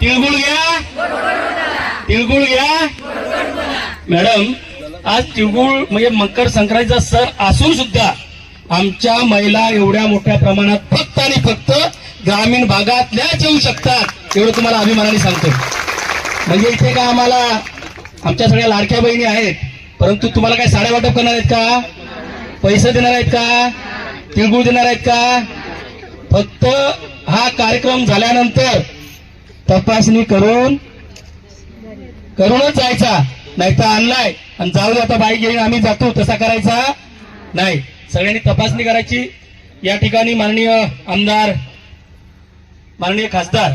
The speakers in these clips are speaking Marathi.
तिळगुळ घ्या. तिळगुळ घ्या. मॅडम आज तिळगुळ म्हणजे मकर संक्रांतीचा सण असून सुद्धा आमच्या महिला एवढ्या मोठ्या प्रमाणात फक्त आणि फक्त ग्रामीण भागातल्याच येऊ शकतात एवढं तुम्हाला अभिमानाने सांगतो म्हणजे इथे का आम्हाला आमच्या सगळ्या लाडक्या बहिणी आहेत परंतु तुम्हाला काय साड्या वाटप करणार आहेत का? पैसे देणार आहेत का? तिळगुळ देणार आहेत का? फक्त हा कार्यक्रम झाल्यानंतर तपासणी करून करूनच जायचा. नाही तर आणलाय. आणि जाऊ दे आता बाईक घेऊन आम्ही जातो. तसा करायचा नाही. सगळ्यांनी तपासणी करायची. या ठिकाणी माननीय आमदार माननीय खासदार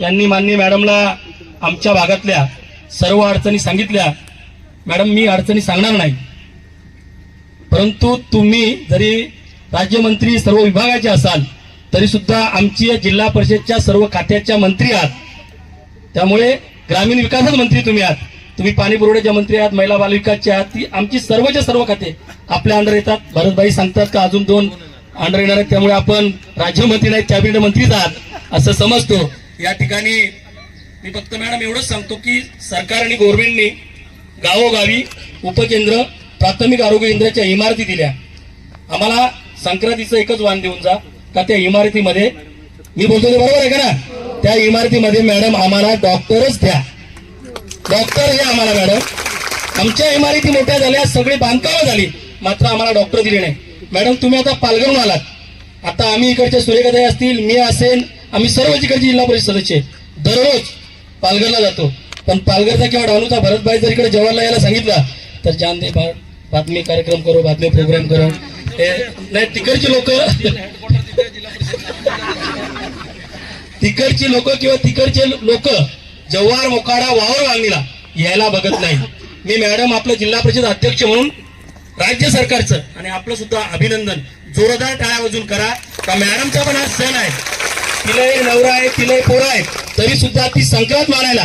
यांनी माननीय मॅडमला आमच्या भागातल्या सर्व अडचणी सांगितल्या. मॅडम मी अडचणी सांगणार नाही. परंतु तुम्ही जरी राज्यमंत्री सर्व विभागाचे असाल तरी सुद्धा आमची या जिल्हा परिषदच्या सर्व खात्याच्या मंत्री आहात. त्यामुळे ग्रामीण विकासच मंत्री तुम्ही आहात. तुम्ही पाणी पुरवठ्याच्या मंत्री आहात महिला बालविकासचे आहात ती आमची सर्वच्या सर्व खाते आपल्या अंडर येतात. भरतभाई सांगतात का अजून दोन अंडर येणार आहेत त्यामुळे आपण राज्यमंत्री नाहीत कॅबिनेट मंत्रीच आहात असं समजतो. या ठिकाणी मी फक्त मॅडम एवढंच सांगतो की सरकार आणि गव्हर्नमेंटने गावोगावी उपकेंद्र प्राथमिक आरोग्य केंद्राच्या इमारती दिल्या. आम्हाला संक्रांतीचं एकच वाण देऊन जा. का त्या इमारतीमध्ये? मी बोलतो ते बरोबर आहे का ना? त्या इमारतीमध्ये मॅडम आम्हाला डॉक्टरच द्या. डॉक्टर द्या आम्हाला मॅडम. आमच्या इमारती मोठ्या झाल्या सगळी बांधकामं झाली. मात्र आम्हाला डॉक्टर दिले नाही. मॅडम तुम्ही आता पालघरहून आलात. आता आम्ही इकडचे सुरेखाताई असतील मी असेल आम्ही सर्व इकडचे जिल्हा परिषद सदस्य. दररोज पालघरला जातो. पण पालघरचा किंवा डॉनूचा भरतभाई जर इकडे जवाहरला यायला सांगितला तर जान दे बातमी कार्यक्रम करू बातमी प्रोग्राम करू. हे नाही तिकडची लोक तिकडची लोक किंवा तिकडचे लोक जव्हार मोकाडा वावर वांगणीला यायला बघत नाही. मी मॅडम आपलं जिल्हा परिषद अध्यक्ष म्हणून राज्य सरकारचं आणि आपलं सुद्धा अभिनंदन. जोरदार टाळ्या वाजून करा. का मॅडमचा पण हा सण आहे. तिला नवरा आहे तिला पोरं आहे तरी सुद्धा ती संक्रांत मानायला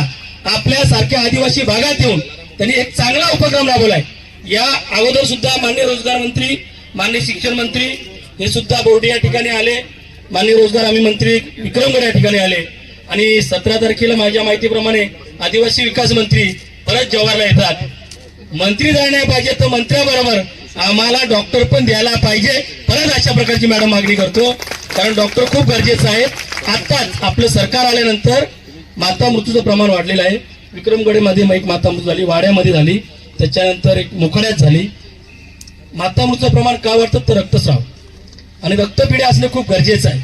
आपल्या सारख्या आदिवासी भागात येऊन त्यांनी एक चांगला उपक्रम राबवलाय. या अगोदर सुद्धा मान्य रोजगार मंत्री मान्य शिक्षण मंत्री हे सुद्धा बोर्डे या ठिकाणी आले. माननीय रोजगार आम्ही मंत्री विक्रमगड या ठिकाणी आले. आणि सतरा तारखेला माझ्या माहितीप्रमाणे आदिवासी विकास मंत्री परत जवाहरला येतात. मंत्री जाणार पाहिजे तर मंत्र्याबरोबर आम्हाला डॉक्टर पण द्यायला पाहिजे. परत अशा प्रकारची मॅडम मागणी करतो. कारण डॉक्टर खूप गरजेचं आहे. आत्ताच आपलं सरकार आल्यानंतर माता मृत्यूचं प्रमाण वाढलेलं आहे. विक्रमगडमध्ये एक माता मृत्यू झाली वाड्यामध्ये झाली. त्याच्यानंतर एक मोकळ्यात झाली. माता मृत्यूचं प्रमाण का वाढतं? तर रक्तस्राव. आणि रक्तपिढी असणं खूप गरजेचं आहे.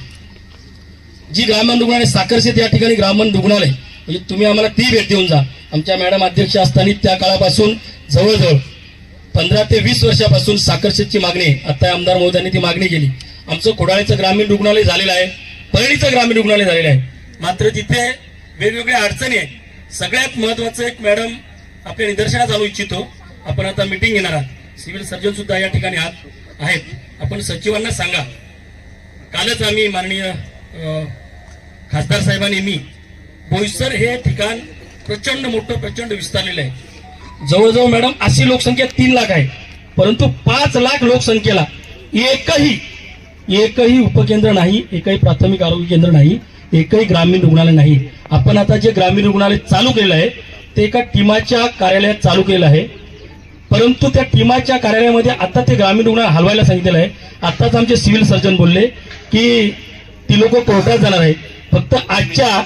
जी ग्रामीण रुग्णालय साखरशेत या ठिकाणी ग्रामीण रुग्णालय म्हणजे तुम्ही आम्हाला ती भेट देऊन जा. आमच्या मॅडम अध्यक्ष असताना त्या काळापासून जवळजवळ पंधरा ते वीस वर्षापासून साखरशेतची मागणी आता आमदार महोदयांनी ती मागणी केली. आमचं खोडाळ्याचं ग्रामीण रुग्णालय झालेलं आहे. परळीचं ग्रामीण रुग्णालय झालेलं आहे. मात्र तिथे वेगवेगळ्या अडचणी आहेत. सगळ्यात महत्वाचं एक मॅडम आपल्या निदर्शनात आणू इच्छितो. आपण आता मिटिंग घेणार आहात. सिव्हिल सर्जन सुद्धा या ठिकाणी आहात. आहेत. आपण सचिवांना सांगा. कालच आम्ही माननीय खासदार साहेबांनी मी बोईसर हे ठिकाण प्रचंड मोठं प्रचंड विस्तारलेलं आहे. जवळजवळ मॅडम अशी लोकसंख्या तीन लाख आहे. परंतु पाच लाख लोकसंख्येला एकही एकही उपकेंद्र नाही एकही प्राथमिक आरोग्य केंद्र नाही एकही ग्रामीण रुग्णालय नाही. आपण आता जे ग्रामीण रुग्णालय चालू केलेलं आहे ते एका टीमाच्या कार्यालयात चालू केलेलं आहे. परंतु त्या टीमाच्या कार्यालयामध्ये आता ते ग्रामीण रुग्णालय हलवायला सांगितलेलं आहे. आताच आमचे सिव्हिल सर्जन बोलले की ती लोक कोर्टात जाणार आहेत. फक्त आजच्या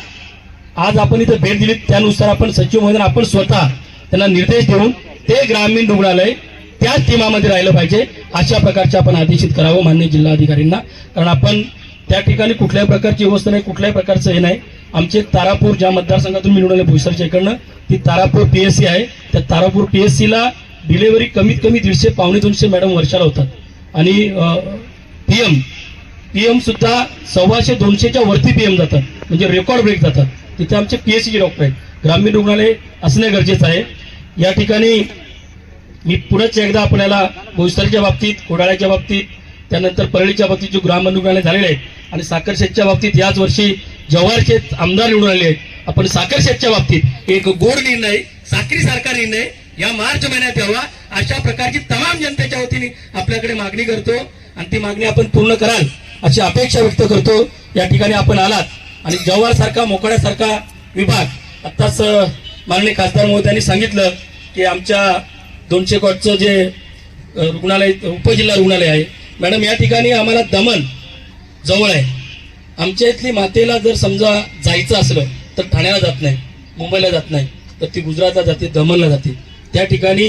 आज आपण इथं भेट दिली त्यानुसार आपण सचिव महोदय आपण स्वतः त्यांना निर्देश देऊन ते ग्रामीण रुग्णालय त्याच टीमामध्ये राहिलं पाहिजे अशा प्रकारचे आपण आदेशित करावं मान्य जिल्हाधिकाऱ्यांना. कारण आपण त्या ठिकाणी कुठल्याही प्रकारची व्यवस्था नाही कुठल्याही प्रकारचं हे नाही. आमचे तारापूर ज्या मतदारसंघातून मिळून आले भुईसरच्या इकडनं ती तारापूर पीएससी आहे. त्या तारापूर पीएससी डिलेवरी कमीत कमी दीडशे पावणे दोनशे मॅडम वर्षाला होतात. आणि पीएम पीएम सुद्धा सव्वाशे दोनशेच्या वरती पीएम जातात. म्हणजे रेकॉर्ड ब्रेक जातात. तिथे आमचे पीएससीचे डॉक्टर आहेत. ग्रामीण रुग्णालय असणे गरजेचं आहे. या ठिकाणी मी पुढेच एकदा आपल्याला बोईसरच्या बाबतीत कोडाळ्याच्या बाबतीत त्यानंतर परळीच्या बाबतीत जो ग्राम रुग्णालय झालेले आहेत आणि साखरशेतच्या बाबतीत याच वर्षी जव्हारचे आमदार निवडून आले आहेत. आपण साखरशेतच्या बाबतीत एक गोड निर्णय साखरी सारखा निर्णय या मार्च महिन्यात यावा अशा प्रकारची तमाम जनतेच्या वतीने आपल्याकडे मागणी करतो. आणि ती मागणी आपण पूर्ण कराल अशी अपेक्षा व्यक्त करतो. या ठिकाणी आपण आलात. आणि जव्हार सारखा मोकळ्यासारखा विभाग आत्ताच माननीय खासदार महोदयांनी सांगितलं की आमच्या दोनशे कोटचं जे रुग्णालय उपजिल्हा रुग्णालय आहे. मॅडम या ठिकाणी आम्हाला दमन जवळ आहे. आमच्या इथली मातेला जर समजा जायचं असलं तर ठाण्याला जात नाही मुंबईला जात नाही तर ती गुजरातला जाते दमनला जाते. त्या ठिकाणी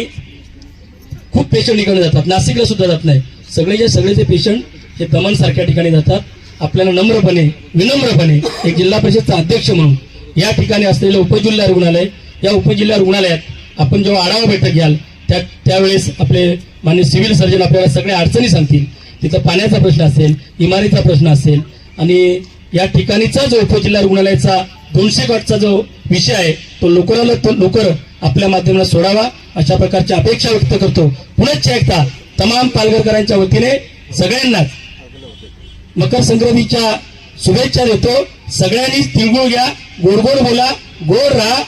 खूप पेशंट इकडे जातात. नाशिकला सुद्धा जात नाही. सगळेचे सगळेचे पेशंट हे दमनसारख्या ठिकाणी जातात. आपल्याला नम्रपणे विनम्रपणे एक जिल्हा परिषदचा अध्यक्ष म्हणून या ठिकाणी असलेलं उपजिल्हा रुग्णालय या उपजिल्हा रुग्णालयात आपण जेव्हा आढावा बैठक घ्याल त्या त्यावेळेस आपले मान्य सिव्हिल सर्जन आपल्याला सगळ्या अडचणी सांगतील. तिथं पाण्याचा प्रश्न असेल इमारीचा प्रश्न असेल आणि या ठिकाणीचा जो उपजिल्हा रुग्णालयाचा दोनशे गटचा जो विषय आहे तो लवकराला तो लवकर आपल्या माध्यमाला सोडावा अशा प्रकारची अपेक्षा व्यक्त करतो. पुनश्च एकदा तमाम पालघरकरांच्या वतीने सगळ्यांनाच मकर संक्रांतीच्या शुभेच्छा देतो. सगळ्यांनी तिळगुळ घ्या गोडगोड बोला गोड राहा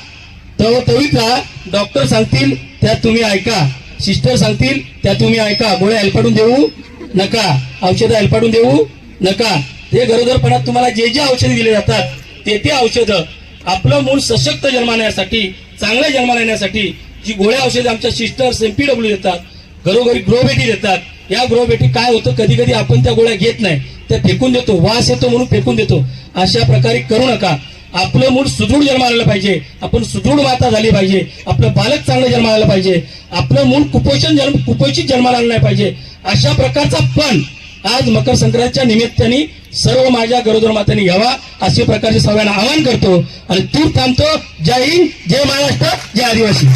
तवतवीत राहा. डॉक्टर सांगतील त्या तुम्ही ऐका. सिस्टर सांगतील त्या तुम्ही ऐका. गोळ्या हेलपाडून देऊ नका. औषधं हेलपाडून देऊ नका. ते गरोदरपणात तुम्हाला जे जे औषधे दिले जातात ते ते औषधं आपलं मूल सशक्त जन्माला येण्यासाठी चांगल्या जन्माला येण्यासाठी जी गोळ्या औषधं आमच्या सिस्टर्स एमपीडब्ल्यू देतात घरोघरी ग्रोबेटी देतात या ग्रोबेटी काय होतं कधी कधी आपण त्या गोळ्या घेत नाही त्या फेकून देतो वास येतो म्हणून फेकून देतो. अशा प्रकारे करू नका. आपलं मूल सुदृढ जन्माला आलं पाहिजे आपण सुदृढ माता झाली पाहिजे आपलं बालक चांगलं जन्माला आलं पाहिजे आपलं मूल कुपोषण जन्म कुपोषित जन्माला आलं नाही पाहिजे. अशा प्रकारचा पण आज मकर संक्रांतीच्या निमित्ताने सर्व माझ्या गरोदर मातांनी घ्यावा अशा प्रकारचे सर्वांना आवाहन करतो आणि तूर थांबतो. जय हिंद जय महाराष्ट्र जय आदिवासी.